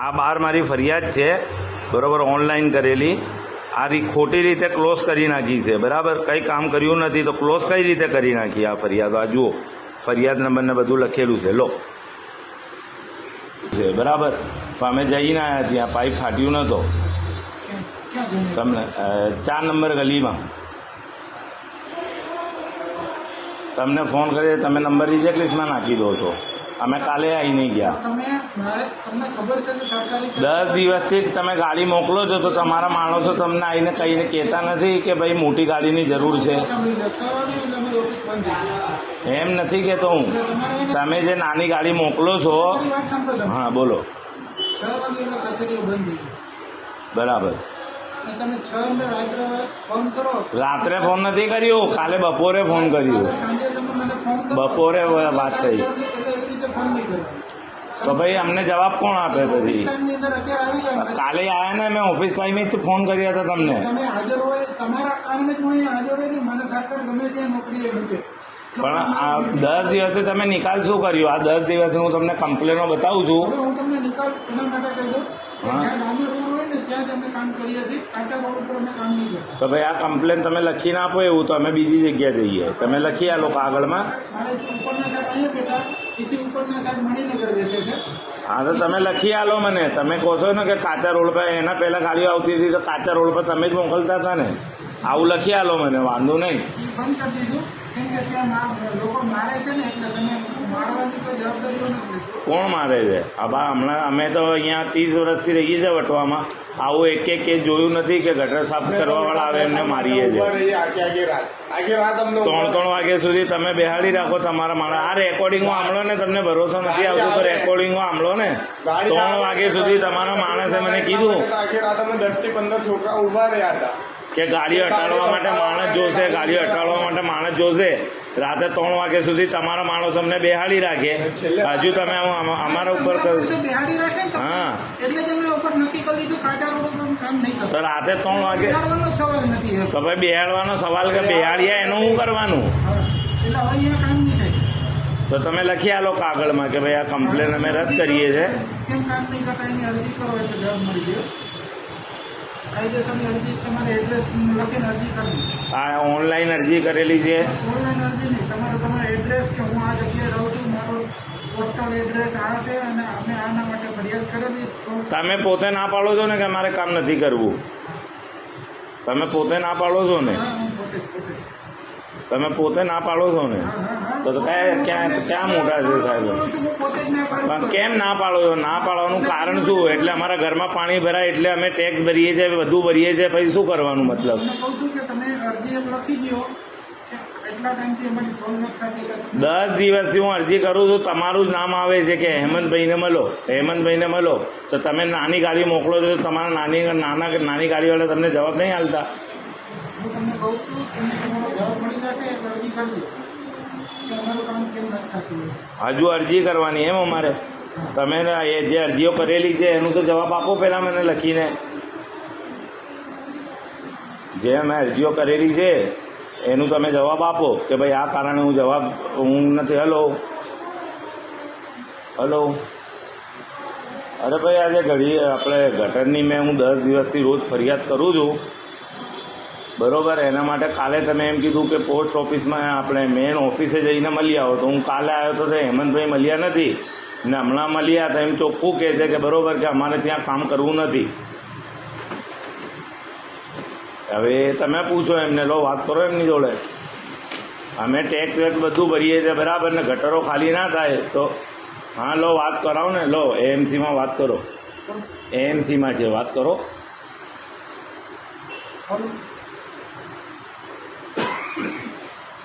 આ બહાર મારી ફરિયાદ છે. બરાબર ઓનલાઈન કરેલી. આ ખોટી રીતે ક્લોઝ કરી નાખી છે. બરાબર? કંઈ કામ કર્યું નથી તો ક્લોઝ કઈ રીતે કરી નાખી આ ફરિયાદ? આ જુઓ, ફરિયાદ નંબરને બધું લખેલું છે. લો. છે, બરાબર? તો અમે જઈને આવ્યા ત્યાં, પાઇપ ફાટ્યું નહોતો તમને ચાર નંબર ગલીમાં. તમને ફોન કરીએ તમે નંબર રિજેક્ટ લિસ્ટમાં નાખી દો છો અમે કાલે આવી નહીં ગયા. દસ દિવસથી તમે ગાડી મોકલો છો તો તમારા માણસો તમને આવીને કહીને કહેતા નથી કે ભાઈ મોટી ગાડીની જરૂર છે. એમ નથી કહેતો હું. તમે જે નાની ગાડી મોકલો છો. હા બોલો. બરાબર. રાત્રે ફોન નથી કર્યો કાલે બપોરે ફોન કર્યો. બપોરે વાત થઈ. રીતે ફોન નહીં કરવાનો. તો ભાઈ અમને જવાબ કોણ આપે પછી. કાલે આવ્યા ને મેં ઓફિસ ટાઈમે જ ફોન કર્યા હતા તમને. તમે હાજર હોય તમારા કારણે જ હું હાજર હોય ને મને સરકાર ગમે ત્યાં નોકરીએ મૂકે. પણ આ દસ દિવસથી તમે નિકાલ શું કર્યો? આ દસ દિવસ હું તમને કમ્પ્લેનો બતાવું છું. હું તમને નિકાલ એના માટે કહી દઉં તો ભાઈ આ કમ્પ્લેન તમે લખીને આપો એવું તો અમે બીજી જગ્યાએ જઈએ. તમે લખી આ કાગળમાં. મારે ઉપરના સાહેબ મણિનગર બેસે છે. હા તો તમે લખી આલો મને. તમે કહો છો ને કે કાચા રોડ પર એના પહેલાં ગાડીઓ આવતી હતી તો કાચા રોડ પર તમે જ મોકલતા હતા ને? આવું લખી આલો મને વાંધો નહીં. બંધ કરી દીધું. કેમ કે ત્યાં લોકો મારે છે ને એટલે તમે મારવાની કોઈ જવાબદારીઓ નથી કોણ મારે છે? આબા હમણાં અમે તો અહીંયા ત્રીસ વર્ષથી રહીએ છીએ વટવામાં. આવું એક એક કેસ જોયું નથી કે ગટર સાફ કરવાવાળા આવે એમને મારીએ છીએ ત્રણ ત્રણ વાગ્યા સુધી તમે બેહાડી રાખો તમારા માણસ. આ રેકોર્ડિંગો આમળો ને તમને ભરોસો નથી આવતો તો રેકોર્ડિંગો આમળો ને. ત્રણ વાગ્યા સુધી તમારા માણસે મને કીધું. આખી રાત અમે દસથી પંદર છોકરા ઊભા રહ્યા હતા. કે ગાડી હટાડવા માટે માણસ જોશે ગાડી હટાડવા માટે માણસ જોશે. રાતે ત્રણ વાગ્યા સુધી તમારા માણસ અમને બેહાડી રાખે. હજુ તમે અમારા ઉપર હા. તો રાતે ત્રણ વાગે. તો ભાઈ બેહાડવાનો સવાલ કે બેહાડીયા એનું શું કરવાનું? તો તમે લખી આલો કાગળમાં કે ભાઈ આ કમ્પ્લેન અમે રદ કરીએ છીએ કાયદેસરની અરજી તમારે એડ્રેસ લખીને અરજી કરવી આ ઓનલાઈન અરજી કરેલી છે. ઓનલાઈન અરજી નહીં તમારે તમારો એડ્રેસ કે હું આ જગ્યાએ રહું છું મારો પોસ્ટલ એડ્રેસ આ છે અને અમે આના માટે ફરિયાદ કરેલી તમે પોતે ના પાડો છો ને કે મારે કામ નથી કરવું? તમે પોતે ના પાડો છો ને? પોતે પોતે જ. તમે પોતે ના પાડો છો ને તો તો કયા ક્યાં ક્યાં મોટા છે સાહેબ? પણ કેમ ના પાડો છો? ના પાડવાનું કારણ શું એટલે અમારા ઘરમાં પાણી ભરાય એટલે અમે ટેક્સ ભરીએ છીએ બધું ભરીએ છીએ પછી શું કરવાનું મતલબ? દસ દિવસથી હું અરજી કરું છું તમારું જ નામ આવે છે કે હેમંતભાઈને મળો. હેમંતભાઈને મળો. તો તમે નાની ગાડી મોકલો છો તો તમારા નાની નાના નાની ગાડીવાળા તમને જવાબ નહીં આપતા. હું તમને કહું છું, તમને તમારો જવાબ મળી જશે અરજી કરજો કે કામ કેમ નથી થતું હજુ અરજી કરવાની એમ અમારે. તમે એ જે અરજીઓ કરેલી છે, એનું તો જવાબ આપો પહેલાં મને લખીને. જે અમે અરજીઓ કરેલી છે, એનું તમે જવાબ આપો કે ભાઈ આ કારણે હું જવાબ, હું નથી, હલો. હલો. અરે ભાઈ, આજે ઘડી, આપણે ગટરની મેં હું દસ દિવસથી રોજ ફરિયાદ કરું છું. બરોબર એના માટે કાલે તમે એમ કીધું કે પોસ્ટ ઓફિસમાં આપણે મેન ઓફિસે જઈને મળી આવો. તો હું કાલે આવ્યો તો તે હેમંતભાઈ મળ્યા નથી. ને હમણાં મળ્યા તો એમ ચોખ્ખું કહે છે કે બરોબર કે અમારે ત્યાં કામ કરવું નથી. હવે તમે પૂછો એમને લો વાત કરો એમની જોડે. અમે ટેક્સ વેક્સ બધું ભરીએ છીએ બરાબર ને? ગટરો ખાલી ના થાય તો? હા લો વાત કરાવો ને. લો એએમસીમાં વાત કરો. એએમસીમાં છે વાત કરો હલો શું બોલો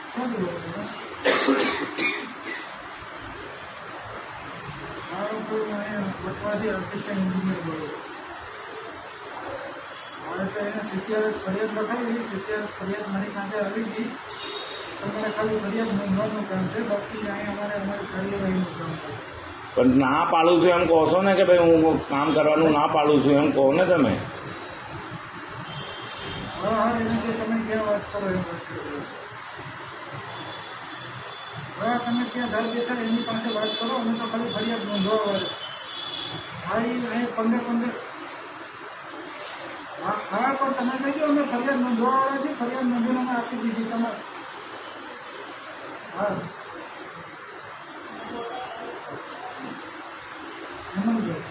છો? મારું તો અહીંયા વટવાથી અસિસ્ટન્ટ એન્જિનિયર બોલું છું. મારે તો એને સીસીઆરએસ ફરિયાદ લખાવી સીસીઆરએસ ફરિયાદ મારી પાસે આવી હતી તમારે ખાલી ફરિયાદ નોંધવાનું કામ છે બાકી અહીંયા અમારે અમારી કાર્યવાહીનું કામ છે પણ ના પાડું છું એમ કહો છો ને કે ભાઈ હું કામ કરવાનું ના પાડું છું એમ કહો ને તમે? હા હા એને તમે ક્યાં વાત કરો એમ વાત કરો. હા તમે ત્યાં ઘર બેઠા એની પાસે વાત કરો, અમે તો ખાલી ફરિયાદ નોંધવા વાળા એ અહીં પંદર પંદર. હા પણ તમે કહી દો, અમે ફરિયાદ નોંધવા વાળા છીએ ફરિયાદ નોંધીને અમે આપી દીધી તમારે. હા હેમંતભાઈ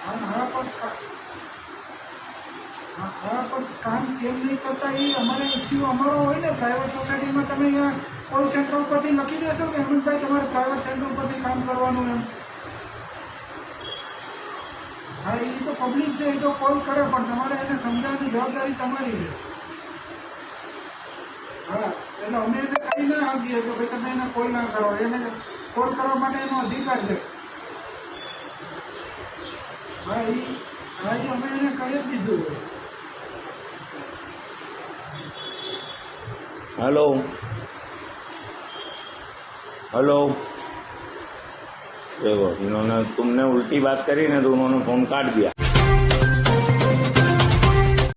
હા હા પણ કા- હા પણ કામ કેમ નહીં કરતા એ અમારે ઇસ્યુ અમારો હોય ને પ્રાઇવેટ સોસાયટીમાં તમે અહીંયા કોલ સેન્ટર ઉપરથી લખી દેશો કે હેમંતભાઈ તમારે પ્રાઇવેટ સેન્ટર ઉપરથી કામ કરવાનું એમ. હા, એ તો પબ્લિક છે, એ તો કોલ કરે, પણ તમારે એને સમજાવવાની જવાબદારી તમારી છે. હા, એટલે અમે એને કહી ના આપીએ કે ભાઈ તમે એને કોલ ના કરો, એને કોલ કરવા માટે એનો અધિકાર છે. હા, એ હા, એ અમે એને કહી જ દીધું. છે हेलो हेलो देखो इन्होंने तुमने उल्टी बात करी ना तो उन्होंने फ़ोन काट दिया